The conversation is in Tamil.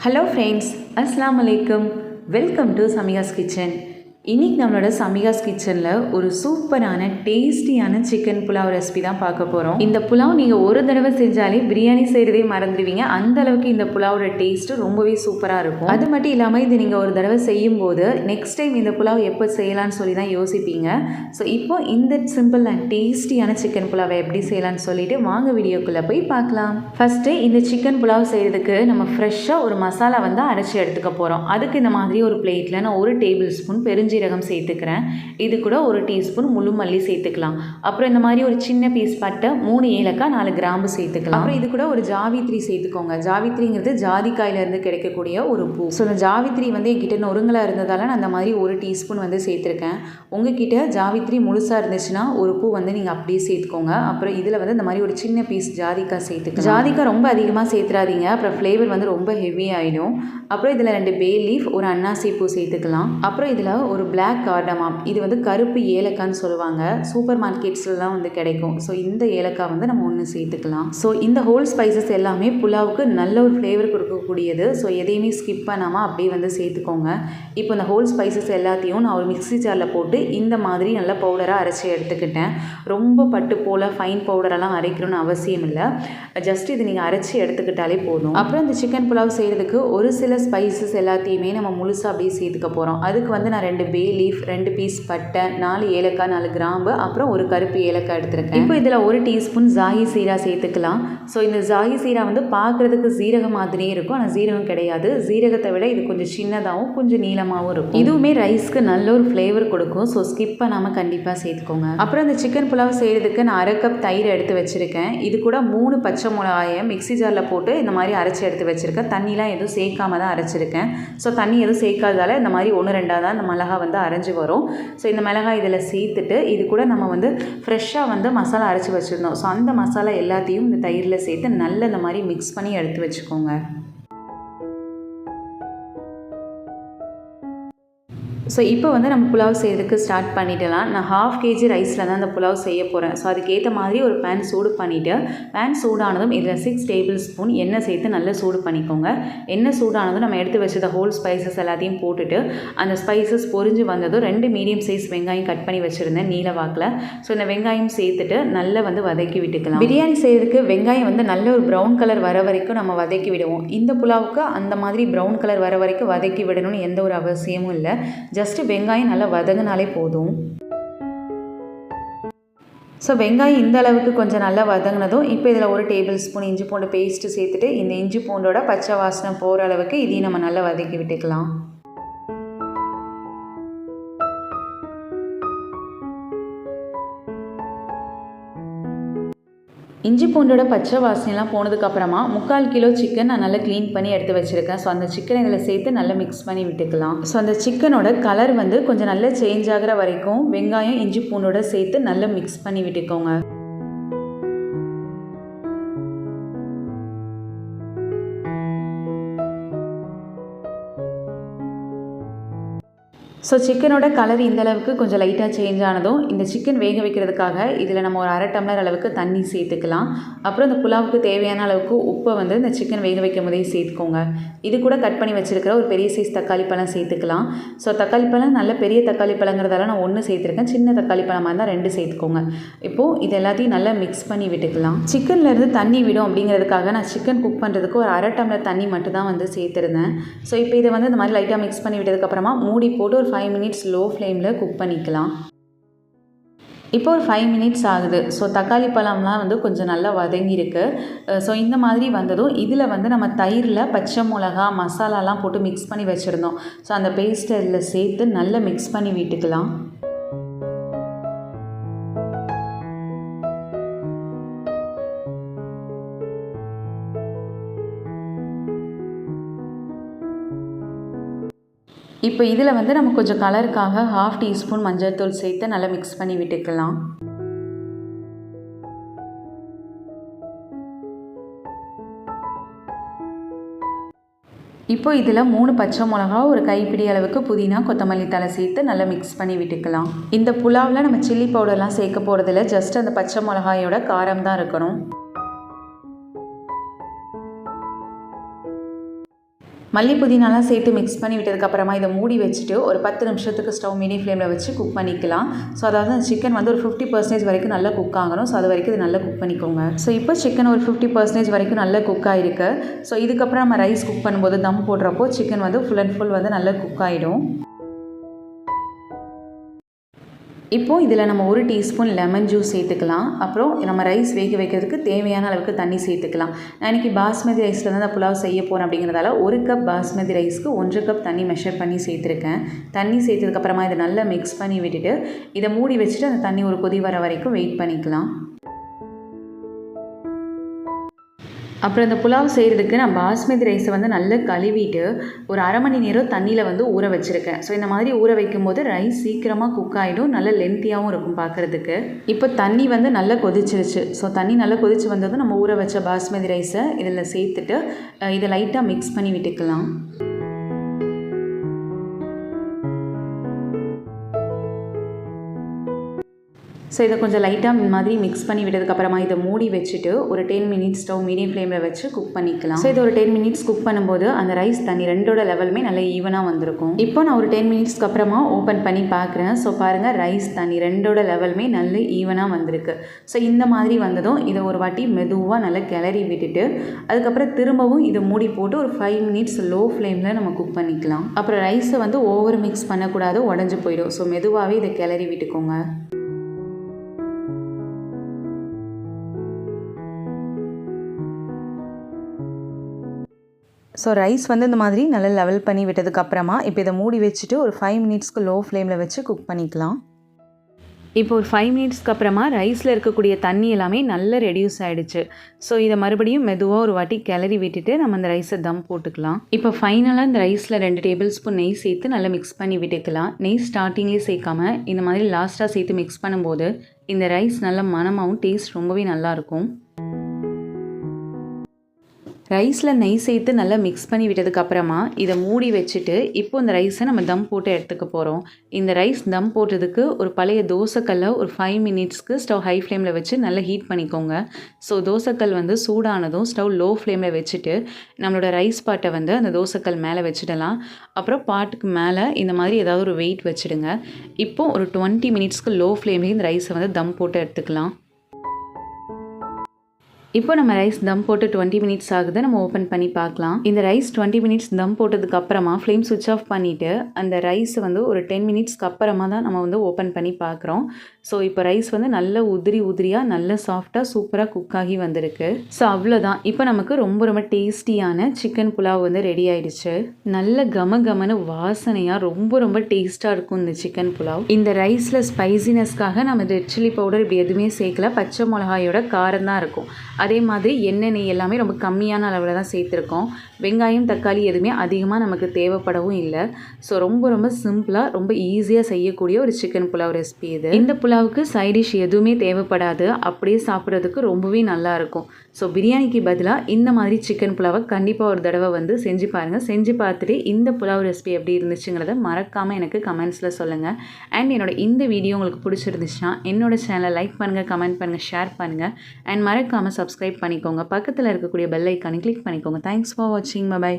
ஹலோ ஃப்ரெண்ட்ஸ் அஸ்ஸலாமு அலைக்கும் வெல்கம் டு சமிகாஸ் கிச்சன் இன்றைக்கி நம்மளோட சமிகாஸ் கிச்சனில் ஒரு சூப்பரான டேஸ்டியான சிக்கன் புலாவ் ரெசிபி தான் பார்க்க போகிறோம் இந்த புலாவ் நீங்கள் ஒரு தடவை செஞ்சாலே பிரியாணி செய்கிறதே மறந்துடுவீங்க. அந்த அளவுக்கு இந்த புலாவோட டேஸ்ட்டு ரொம்பவே சூப்பராக இருக்கும். அது மட்டும் இல்லாமல் இது நீங்கள் ஒரு தடவை செய்யும்போது நெக்ஸ்ட் டைம் இந்த புலாவ் எப்போ செய்யலாம்னு சொல்லி தான் யோசிப்பீங்க. ஸோ இப்போ இந்த சிம்பிள் அண்ட் டேஸ்டியான சிக்கன் புலாவை எப்படி செய்யலாம்னு சொல்லிட்டு வாங்க வீடியோக்குள்ளே போய் பார்க்கலாம். ஃபஸ்ட்டு இந்த சிக்கன் புலாவ் செய்கிறதுக்கு நம்ம ஃப்ரெஷ்ஷாக ஒரு மசாலா வந்து அரைச்சி எடுத்துக்க போகிறோம் அதுக்கு இந்த மாதிரி ஒரு பிளேட்டில் நான் ஒரு டேபிள் ஸ்பூன் பெருஞ்சீரகம் சேர்த்துக்கிறேன். இது கூட ஒரு டீஸ்பூன் முழு மல்லி சேர்த்துக்கலாம். அப்புறம் இந்த மாதிரி ஒரு சின்ன பீஸ் பட்டை மூணு ஏலக்காய் நாலு கிராம்பு சேர்த்துக்கலாம். அப்புறம் இது கூட ஒரு ஜாவித்ரி சேர்த்துக்கோங்க. ஜாவித்ரிங்கிறது ஜாதிக்காயிலேருந்து கிடைக்கக்கூடிய ஒரு பூ. ஸோ இந்த ஜாவித்ரி வந்து என்கிட்ட நொறுங்கலாக இருந்ததால் நான் அந்த மாதிரி ஒரு டீஸ்பூன் வந்து சேர்த்துருக்கேன். உங்ககிட்ட ஜாவித்ரி முழுசாக இருந்துச்சுன்னா ஒரு பூ வந்து நீங்கள் அப்படியே சேர்த்துக்கோங்க. அப்புறம் இதில் வந்து இந்த மாதிரி ஒரு சின்ன பீஸ் ஜாதிக்காய் சேர்த்துக்கலாம். ஜாதிக்காய் ரொம்ப அதிகமாக சேர்த்துறாதீங்க அப்புறம் ஃப்ளேவர் வந்து ரொம்ப ஹெவி ஆகிடும் அப்புறம் இதில் ரெண்டு பே லீஃப் ஒரு அன்னாசி பூ சேர்த்துக்கலாம். அப்புறம் இதில் ஒரு ஒரு பிளாக் கார்டமாம் இது வந்து கருப்பு ஏலக்கான்னு சொல்லுவாங்க. சூப்பர் மார்க்கெட்ஸ்லாம் வந்து கிடைக்கும். ஸோ இந்த ஏலக்காய் வந்து நம்ம ஒன்று சேர்த்துக்கலாம். ஸோ இந்த ஹோல் ஸ்பைசஸ் எல்லாமே புலாவுக்கு நல்ல ஒரு ஃப்ளேவர் கொடுக்கக்கூடியது. ஸோ எதையுமே ஸ்கிப் பண்ணாமல் அப்படியே வந்து சேர்த்துக்கோங்க. இப்போ இந்த ஹோல் ஸ்பைசஸ் எல்லாத்தையும் நான் ஒரு மிக்ஸி ஜாரில் போட்டு இந்த மாதிரி நல்ல பவுடராக அரைச்சி எடுத்துக்கிட்டேன். ரொம்ப பட்டு போல் ஃபைன் பவுடரெல்லாம் அரைக்கணும்னு அவசியம் இல்லை. ஜஸ்ட் இது நீங்கள் அரைச்சி எடுத்துக்கிட்டாலே போதும். அப்புறம் இந்த சிக்கன் புலாவ் செய்கிறதுக்கு ஒரு சில ஸ்பைசஸ் எல்லாத்தையுமே நம்ம முழுசாக அப்படியே சேர்த்துக்க போகிறோம் அதுக்கு வந்து நான் ரெண்டு பே லீஃப் ரெண்டு பீஸ் பட்டை நாலு ஏலக்காய் நாலு கிராம்பு அப்புறம் ஒரு கருப்பு ஏலக்காய் எடுத்துருக்கேன். இப்போ இதில் ஒரு டீஸ்பூன் ஜாகி சீரா சேர்த்துக்கலாம். ஸோ இந்த ஜாகி சீரா வந்து பார்க்குறதுக்கு ஜீரகம் மாதிரியே இருக்கும். ஆனால் ஜீரகம் கிடையாது. ஜீரகத்தை விட இது கொஞ்சம் சின்னதாகவும் கொஞ்சம் நீளமாகவும் இருக்கும். இதுவுமே ரைஸ்க்கு நல்ல ஒரு ஃப்ளேவர் கொடுக்கும். ஸோ ஸ்கிப் பண்ணாமல் கண்டிப்பாக சேர்த்துக்கோங்க. அப்புறம் இந்த சிக்கன் புலாவ் செய்கிறதுக்கு நான் அரை கப் தயிர் எடுத்து வச்சுருக்கேன். இது கூட மூணு பச்சை மிளகாயை மிக்ஸி ஜாரில் போட்டு இந்த மாதிரி அரைச்சி எடுத்து வச்சுருக்கேன். தண்ணிலாம் எதுவும் சேர்க்காம தான் அரைச்சிருக்கேன். ஸோ தண்ணி எதுவும் சேர்க்காததால இந்த மாதிரி ஒன்று ரெண்டாக தான் இந்த மிளகா வந்து அரைஞ்சு வரும். ஸோ இந்த மிளகாய் இதில் சேர்த்துட்டு இது கூட நம்ம வந்து ஃப்ரெஷ்ஷாக வந்து மசாலா அரைச்சி வச்சுருந்தோம். ஸோ அந்த மசாலா எல்லாத்தையும் இந்த தயிரில் சேர்த்து நல்ல இந்த மாதிரி மிக்ஸ் பண்ணி எடுத்து வச்சுக்கோங்க. ஸோ இப்போ வந்து நம்ம புலாவ் செய்யறதுக்கு ஸ்டார்ட் பண்ணிடலாம். நான் ஹாஃப் கேஜி ரைஸில் தான் அந்த புலாவ் செய்ய போகிறேன் ஸோ அதுக்கேற்ற மாதிரி ஒரு பேன் சூடு பண்ணிவிட்டு பேன் சூடானதும் இதில் சிக்ஸ் டேபிள் ஸ்பூன் எண்ணெய் சேர்த்து நல்லா சூடு பண்ணிக்கோங்க. எண்ணெய் சூடானதும் நம்ம எடுத்து வச்சத ஹோல் ஸ்பைசஸ் எல்லாத்தையும் போட்டுட்டு அந்த ஸ்பைசஸ் பொரிஞ்சு வந்ததும் ரெண்டு மீடியம் சைஸ் வெங்காயம் கட் பண்ணி வச்சுருந்தேன் நீல வாக்கில். ஸோ இந்த வெங்காயம் சேர்த்துட்டு நல்லா வந்து வதக்கி விட்டுக்கலாம். பிரியாணி செய்கிறதுக்கு வெங்காயம் வந்து நல்ல ஒரு ப்ரௌன் கலர் வர வரைக்கும் நம்ம வதக்கி விடுவோம். இந்த புலாவுக்கு அந்த மாதிரி ப்ரௌன் கலர் வர வரைக்கும் வதக்கி விடணும்னு எந்த ஒரு அவசியமும் இல்லை. ஜஸ்ட்டு வெங்காயம் நல்லா வதங்கினாலே போதும். ஸோ வெங்காயம் இந்த அளவுக்கு கொஞ்சம் நல்லா வதங்கினதும் இப்போ இதில் ஒரு டேபிள் ஸ்பூன் இஞ்சி பூண்டு பேஸ்ட்டு சேர்த்துட்டு இந்த இஞ்சி பூண்டோட பச்சை வாசனை போகிற அளவுக்கு இதையும் நம்ம நல்லா வதக்கி விட்டுக்கலாம். இஞ்சி பூண்டோட பச்சை வாசனைலாம் போனதுக்கப்புறமா முக்கால் கிலோ சிக்கன் நான் நல்லா க்ளீன் பண்ணி எடுத்து வச்சுருக்கேன். ஸோ அந்த சிக்கனை இதில் சேர்த்து நல்லா மிக்ஸ் பண்ணி விட்டுக்கலாம். ஸோ அந்த சிக்கனோட கலர் வந்து கொஞ்சம் நல்லா சேஞ்ச் ஆகிற வரைக்கும் வெங்காயம் இஞ்சி பூண்டோட சேர்த்து நல்லா மிக்ஸ் பண்ணி விட்டுக்கோங்க. ஸோ சிக்கனோட கலர் இந்தளவுக்கு கொஞ்சம் லைட்டாக சேஞ்ச் ஆனதும் இந்த சிக்கன் வேக வைக்கிறதுக்காக இதில் நம்ம ஒரு அரை டம்ளர் அளவுக்கு தண்ணி சேர்த்துக்கலாம். அப்புறம் இந்த புலாவுக்கு தேவையான அளவுக்கு உப்பை வந்து இந்த சிக்கன் வேக வைக்கும் போதே சேர்த்துக்கோங்க. இது கூட கட் பண்ணி வச்சுருக்கிற ஒரு பெரிய சைஸ் தக்காளி பழம் சேர்த்துக்கலாம். ஸோ தக்காளி பழம் நல்ல பெரிய தக்காளி பழங்கிறதால நான் ஒன்று சேர்த்துருக்கேன். சின்ன தக்காளி பழமாக இருந்தால் ரெண்டு சேர்த்துக்கோங்க. இப்போது இது எல்லாத்தையும் நல்லா மிக்ஸ் பண்ணி விட்டுக்கலாம். சிக்கன்லேருந்து தண்ணி விடும் அப்படிங்கிறதுக்காக நான் சிக்கன் குக் பண்ணுறதுக்கு ஒரு அரை டம்ளர் தண்ணி மட்டும் தான் வந்து சேர்த்துருந்தேன். ஸோ இப்போ இதை வந்து இந்த மாதிரி லைட்டாக மிக்ஸ் பண்ணி விட்டதுக்கப்புறமா மூடி போட்டு ஒரு ஃபைவ் ஃபைவ் மினிட்ஸ் லோ ஃப்ளேமில் குக் பண்ணிக்கலாம். இப்போ ஒரு ஃபைவ் மினிட்ஸ் ஆகுது. ஸோ தக்காளி பழம்லாம் வந்து கொஞ்சம் நல்லா வதங்கியிருக்கு. ஸோ இந்த மாதிரி வந்ததும் இதில் வந்து நம்ம தயிரில் பச்சை மிளகா மசாலாலாம் போட்டு மிக்ஸ் பண்ணி வச்சுருந்தோம். ஸோ அந்த பேஸ்ட்டை இதில் சேர்த்து நல்லா மிக்ஸ் பண்ணி விட்டுக்கலாம். இப்போ இதில் வந்து நம்ம கொஞ்சம் கலருக்காக ஹாஃப் டீஸ்பூன் மஞ்சள் தூள் சேர்த்து நல்லா மிக்ஸ் பண்ணி விட்டுக்கலாம். இப்போ இதில் மூணு பச்சை மிளகா ஒரு கைப்பிடி அளவுக்கு புதினா கொத்தமல்லி தலை சேர்த்து நல்லா மிக்ஸ் பண்ணி விட்டுக்கலாம். இந்த புலாவில் நம்ம சில்லி பவுடர்லாம் சேர்க்க போகிறதில்ல ஜஸ்ட் அந்த பச்சை மிளகாயோட காரம் தான் இருக்கணும். மல்லி புதினாலாம் சேர்த்து மிக்ஸ் பண்ணி விட்டதுக்கப்புறமா இதை மூடி வச்சுட்டு ஒரு பத்து நிமிஷத்துக்கு ஸ்டவ் மீடியம் ஃப்ளேமில் வச்சு குக் பண்ணிக்கலாம். ஸோ அதாவது அந்த சிக்கன் வந்து ஒரு ஃபிஃப்டி பர்சன்டேஜ் வரைக்கும் நல்லா குக் ஆகணும். ஸோ அது வரைக்கும் இது நல்லா குக் பண்ணிக்கோங்க. ஸோ இப்போ சிக்கன் ஒரு ஃபிஃப்டி பர்சன்டேஜ் வரைக்கும் நல்லா குக் ஆகிருக்கு ஸோ இதுக்கப்புறம் நம்ம ரைஸ் குக் பண்ணும்போது தம் போடுறப்போ சிக்கன் வந்து ஃபுல் அண்ட் ஃபுல் வந்து நல்லா குக் ஆகிடும் இப்போது இதில் நம்ம ஒரு டீஸ்பூன் லெமன் ஜூஸ் சேர்த்துக்கலாம். அப்புறம் நம்ம ரைஸ் வேக வைக்கிறதுக்கு தேவையான அளவுக்கு தண்ணி சேர்த்துக்கலாம். நான் இன்றைக்கி பாஸ்மதி ரைஸில் தான் புலாவ் செய்ய போகிறேன் அப்படிங்கிறதால ஒரு கப் பாஸ்மதி ரைஸ்க்கு ஒன்றரை கப் தண்ணி மெஷர் பண்ணி சேர்த்துருக்கேன். தண்ணி சேர்த்ததுக்கப்புறமா இதை நல்லா மிக்ஸ் பண்ணி விட்டுட்டு இதை மூடி வச்சுட்டு அந்த தண்ணி ஒரு கொதி வர வரைக்கும் வெயிட் பண்ணிக்கலாம். அப்புறம் இந்த புலாவ் செய்கிறதுக்கு நான் பாஸ்மதி ரைஸை வந்து நல்லா கழுவிட்டு ஒரு அரை மணி நேரம் தண்ணியில் வந்து ஊற வச்சுருக்கேன். ஸோ இந்த மாதிரி ஊற வைக்கும்போது ரைஸ் சீக்கிரமாக குக் ஆகிடும் நல்ல லென்த்தியாகவும் இருக்கும் பார்க்குறதுக்கு இப்போ தண்ணி வந்து நல்லா கொதிச்சிருச்சு. ஸோ தண்ணி நல்லா கொதிச்சு வந்ததும் நம்ம ஊற வச்ச பாஸ்மதி ரைஸை இதில் சேர்த்துட்டு இதை லைட்டாக மிக்ஸ் பண்ணி விட்டுக்கலாம். ஸோ இதை கொஞ்சம் லைட்டாக இந்த மாதிரி மிக்ஸ் பண்ணி விட்டதுக்கப்புறமா இதை மூடி வச்சுட்டு ஒரு டென் மினிட்ஸ் ஸ்டவ் மீடியம் ஃப்ளேமில் வச்சு குக் பண்ணிக்கலாம். ஸோ இது ஒரு டென் மினிட்ஸ் குக் பண்ணும்போது அந்த ரைஸ் தண்ணி ரெண்டோட லெவலுமே நல்லா ஈவனாக வந்திருக்கும். இப்போ நான் ஒரு டென் மினிட்ஸ்க்கு அப்புறமா ஓப்பன் பண்ணி பார்க்குறேன். ஸோ பாருங்கள் ரைஸ் தண்ணி ரெண்டோட லெவலுமே நல்ல ஈவனாக வந்திருக்கு. ஸோ இந்த மாதிரி வந்ததும் இதை ஒரு வாட்டி மெதுவாக நல்லா கிளறி விட்டுட்டு அதுக்கப்புறம் திரும்பவும் இதை மூடி போட்டு ஒரு ஃபைவ் மினிட்ஸ் லோ ஃப்ளேமில் நம்ம குக் பண்ணிக்கலாம். அப்புறம் ரைஸை வந்து ஓவர் மிக்ஸ் பண்ணக்கூடாது உடஞ்சி போயிடும். ஸோ மெதுவாகவே இதை கிளறி விட்டுக்கோங்க. ஸோ ரைஸ் வந்து இந்த மாதிரி நல்லா லெவல் பண்ணி விட்டதுக்கப்புறமா இப்போ இதை மூடி வச்சுட்டு ஒரு ஃபைவ் மினிட்ஸ்க்கு லோ ஃப்ளேமில் வச்சு குக் பண்ணிக்கலாம். இப்போ ஒரு ஃபைவ் மினிட்ஸ்க்கு அப்புறமா ரைஸில் இருக்கக்கூடிய தண்ணி எல்லாமே நல்லா ரெடியூஸ் ஆகிடுச்சு ஸோ இதை மறுபடியும் மெதுவாக ஒரு வாட்டி கிளறி விட்டுட்டு நம்ம அந்த ரைஸை தம் போட்டுக்கலாம். இப்போ ஃபைனலாக இந்த ரைஸில் ரெண்டு டேபிள் ஸ்பூன் நெய் சேர்த்து நல்லா மிக்ஸ் பண்ணி விட்டுக்கலாம். நெய் ஸ்டார்டிங்லேயே சேர்க்காம இந்த மாதிரி லாஸ்ட்டாக சேர்த்து மிக்ஸ் பண்ணும்போது இந்த ரைஸ் நல்ல மனமாகவும் டேஸ்ட் ரொம்பவே நல்லாயிருக்கும் ரைஸில் நெய் சேர்த்து நல்லா மிக்ஸ் பண்ணி விட்டதுக்கப்புறமா இதை மூடி வச்சுட்டு இப்போ இந்த ரைஸை நம்ம தம் போட்டு எடுத்துக்க போகிறோம் இந்த ரைஸ் தம் போட்டதுக்கு ஒரு பழைய தோசைக்கல்லை ஒரு ஃபைவ் மினிட்ஸ்க்கு ஸ்டவ் ஹை ஃப்ளேமில் வச்சு நல்லா ஹீட் பண்ணிக்கோங்க. ஸோ தோசைக்கல் வந்து சூடானதும் ஸ்டவ் லோ ஃப்ளேமில் வச்சுட்டு நம்மளோட ரைஸ் பாட்டை வந்து அந்த தோசைக்கல் மேலே வச்சிடலாம். அப்புறம் பாட்டுக்கு மேலே இந்த மாதிரி ஏதாவது ஒரு வெயிட் வச்சுடுங்க. இப்போ ஒரு டுவெண்ட்டி மினிட்ஸ்க்கு லோ ஃப்ளேம்லேயே இந்த ரைஸை வந்து தம் போட்டு எடுத்துக்கலாம். இப்போ நம்ம ரைஸ் தம் போட்டு டுவெண்ட்டி மினிட்ஸ் ஆகுது. நம்ம ஓப்பன் பண்ணி பார்க்கலாம். இந்த ரைஸ் டுவெண்ட்டி மினிட்ஸ் தம் போட்டதுக்கு அப்புறமா ஃப்ளேம் சுவிச் ஆஃப் பண்ணிவிட்டு அந்த ரைஸ் வந்து ஒரு டென் மினிட்ஸ்க்கு அப்புறமா தான் நம்ம வந்து ஓப்பன் பண்ணி பார்க்குறோம். ஸோ இப்போ ரைஸ் வந்து நல்ல உதிரி உதிரியாக நல்ல சாஃப்டாக சூப்பராக குக் ஆகி வந்திருக்கு. ஸோ அவ்வளோதான். இப்போ நமக்கு ரொம்ப ரொம்ப டேஸ்டியான சிக்கன் புலாவ் வந்து ரெடி ஆயிடுச்சு. நல்ல கம கமனு வாசனையாக ரொம்ப ரொம்ப டேஸ்ட்டாக இருக்கும் இந்த சிக்கன் புலாவ் இந்த ரைஸில் ஸ்பைசினஸ்க்காக நம்ம ரெட் சில்லி பவுடர் இப்படி எதுவுமே சேர்க்கல. பச்சை மிளகாயோட காரம் தான் இருக்கும். அதே மாதிரி எண்ணெய் நெய் எல்லாமே ரொம்ப கம்மியான அளவில் தான் சேர்த்துருக்கோம். வெங்காயம் தக்காளி எதுவுமே அதிகமாக நமக்கு தேவைப்படவும் இல்லை. ஸோ ரொம்ப ரொம்ப சிம்பிளாக ரொம்ப ஈஸியாக செய்யக்கூடிய ஒரு சிக்கன் புலாவ் ரெசிபி இது. இந்த புலாவுக்கு சைட் டிஷ் எதுவுமே தேவைப்படாது. அப்படியே சாப்பிட்றதுக்கு ரொம்பவே நல்லா இருக்கும். ஸோ பிரியாணிக்கு பதிலாக இந்த மாதிரி சிக்கன் புலாவை கண்டிப்பாக ஒரு தடவை வந்து செஞ்சு பாருங்கள் செஞ்சு பார்த்துட்டு இந்த புலாவ் ரெசிபி எப்படி இருந்துச்சுங்கிறத மறக்காமல் எனக்கு கமெண்ட்ஸில் சொல்லுங்கள் அண்ட் என்னோட இந்த வீடியோ உங்களுக்கு பிடிச்சிருந்துச்சுன்னா என்னோட சேனலை லைக் பண்ணுங்கள் கமெண்ட் பண்ணுங்கள் ஷேர் பண்ணுங்கள் அண்ட் மறக்காமல் சப்ஸ்கிரைப் பண்ணிக்கோங்க. பக்கத்தில் இருக்கக்கூடிய பெல் ஐக்கானை கிளிக் பண்ணிக்கோங்க. தேங்க்ஸ் ஃபார் வாட்சிங் பை